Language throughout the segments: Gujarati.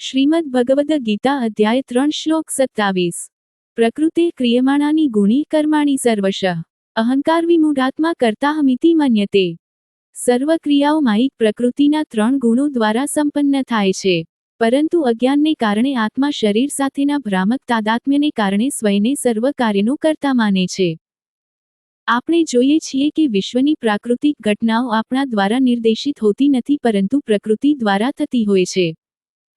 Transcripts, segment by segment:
શ્રીમદ ભગવદ ગીતા અધ્યાય ત્રણ શ્લોક સત્તાવીસ. પ્રકૃતે ક્રિયમાણાની ગુણી કર્માણી સર્વશ. અહંકાર વિમૂઢાત્મા કરતા હમિતિ મન્યતે. સર્વ ક્રિયાઓ માયિક પ્રકૃતિના ત્રણ ગુણો દ્વારા સંપન્ન થાય છે. પરંતુ અજ્ઞાનને કારણે આત્મા શરીર સાથેના ભ્રામક તાદાત્મ્યને કારણે સ્વયને સર્વ કાર્યનો કરતા માને છે. આપણે જોઈએ છીએ કે વિશ્વની પ્રાકૃતિક ઘટનાઓ આપણા દ્વારા નિર્દેશિત હોતી નથી પરંતુ પ્રકૃતિ દ્વારા થતી હોય છે.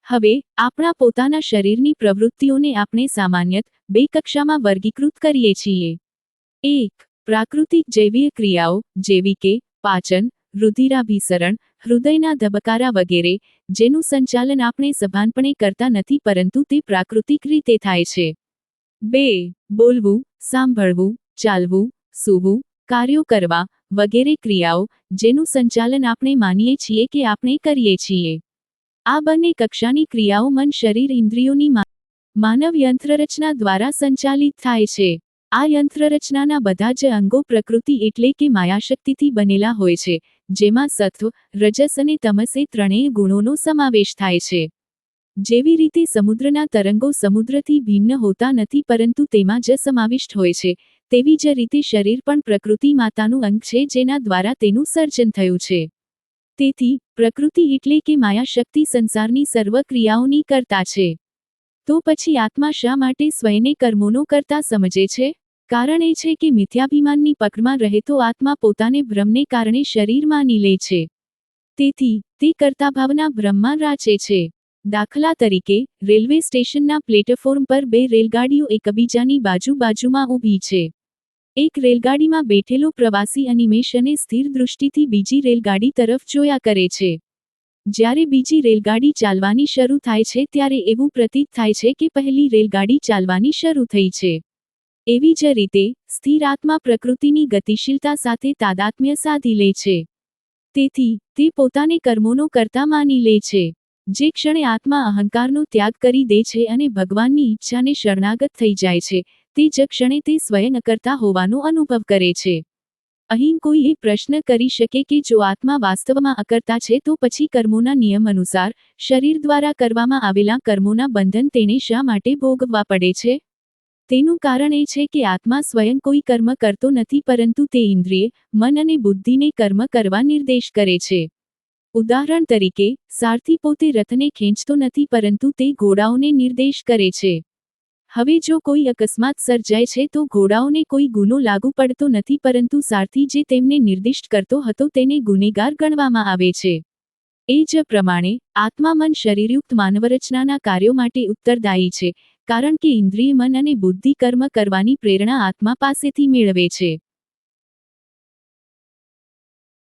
હવે, આપણા પોતાના શરીરની પ્રવૃત્તિઓને આપણે સામાન્યત બે કક્ષામાં વર્ગીકૃત કરીએ છીએ. એક, પ્રાકૃતિક જૈવીય ક્રિયાઓ, જેવી કે પાચન, રુધિરાભિસરણ, હૃદયના ધબકારા વગેરે, જેનું સંચાલન આપણે સભાનપણે કરતા નથી પરંતુ તે પ્રાકૃતિક રીતે થાય છે. બે, બોલવું, સાંભળવું, ચાલવું, સૂવું, કાર્યો કરવા વગેરે ક્રિયાઓ, જેનું સંચાલન આપણે માનીએ છીએ કે આપણે કરીએ છીએ. આ બંને કક્ષાની ક્રિયાઓ મન શરીર ઇન્દ્રિયોની માનવ યંત્રરચના દ્વારા સંચાલિત થાય છે. આ યંત્રરચનાના બધા જ અંગો પ્રકૃતિ એટલે કે માયાશક્તિથી બનેલા હોય છે, જેમાં સત્વ, રજસ અને તમસ ત્રણેય ગુણોનો સમાવેશ થાય છે. જેવી રીતે સમુદ્રના તરંગો સમુદ્રથી ભિન્ન હોતા નથી પરંતુ તેમાં જ સમાવિષ્ટ હોય છે, તેવી જ રીતે શરીર પણ પ્રકૃતિ માતાનું અંગ છે જેના દ્વારા તેનું સર્જન થયું છે. તેથી, પ્રકૃતિ એટલે કે માયાશક્તિ સંસારની સર્વ ક્રિયાઓની કરતા છે. તો પછી આત્મા શા માટે સ્વયને કર્મોનો કરતા સમજે છે? કારણ એ છે કે મિથ્યાભિમાનની પકડમાં રહેતો આત્મા પોતાને ભ્રમને કારણે શરીર માની લે છે. તેથી, તે કર્તાભાવના ભ્રમમાં રાચે છે. દાખલા તરીકે, રેલવે સ્ટેશનના પ્લેટફોર્મ પર બે રેલગાડીઓ એકબીજાની બાજુ બાજુમાં ઊભી છે. એક રેલગાડીમાં બેઠેલો પ્રવાસી અનિમેશને સ્થિર દૃષ્ટિથી બીજી રેલગાડી તરફ જોયા કરે છે. જ્યારે બીજી રેલગાડી ચાલવાની શરૂ થાય છે ત્યારે એવું પ્રતીત થાય છે કે પહેલી રેલગાડી ચાલવાની શરૂ થઈ છે. એવી જ રીતે, સ્થિર આત્મા પ્રકૃતિની ગતિશીલતા સાથે તાદાત્મ્ય સાધી લે છે. તેથી, તે પોતાને કર્મોનો કરતા માની લે છે. જે ક્ષણે આત્મા અહંકારનો ત્યાગ કરી દે છે અને ભગવાનની ઈચ્છાને શરણાગત થઈ જાય છે. તે જ ક્ષણે તે સ્વયં અકર્તા હોવાનો અનુભવ કરે છે. અહીં કોઈ એ પ્રશ્ન કરી શકે કે જો આત્મા વાસ્તવમાં અકર્તા છે તો પછી કર્મોના નિયમ અનુસાર શરીર દ્વારા કરવામાં આવેલા કર્મોના બંધન તેને શા માટે ભોગવવા પડે છે? તેનું કારણ એ છે કે આત્મા સ્વયં કોઈ કર્મ કરતો નથી પરંતુ તે ઇન્દ્રિય, મન અને બુદ્ધિને કર્મ કરવા નિર્દેશ કરે છે. ઉદાહરણ તરીકે, સારથી પોતે રથને ખેંચતો નથી પરંતુ તે ઘોડાઓને નિર્દેશ કરે છે. હવે જો કોઈ અકસ્માત સર્જાય છે તો ઘોડાઓને કોઈ ગુનો લાગુ પડતો નથી પરંતુ સારથી જે તેમને નિર્દિષ્ટ કરતો હતો તેને ગુનેગાર ગણવામાં આવે છે. એ જ પ્રમાણે, આત્મા મન શરીરયુક્ત માનવરચનાના કાર્યો માટે ઉત્તરદાયી છે, કારણ કે ઇન્દ્રિય મન અને બુદ્ધિ કર્મ કરવાની પ્રેરણા આત્મા પાસેથી મેળવે છે.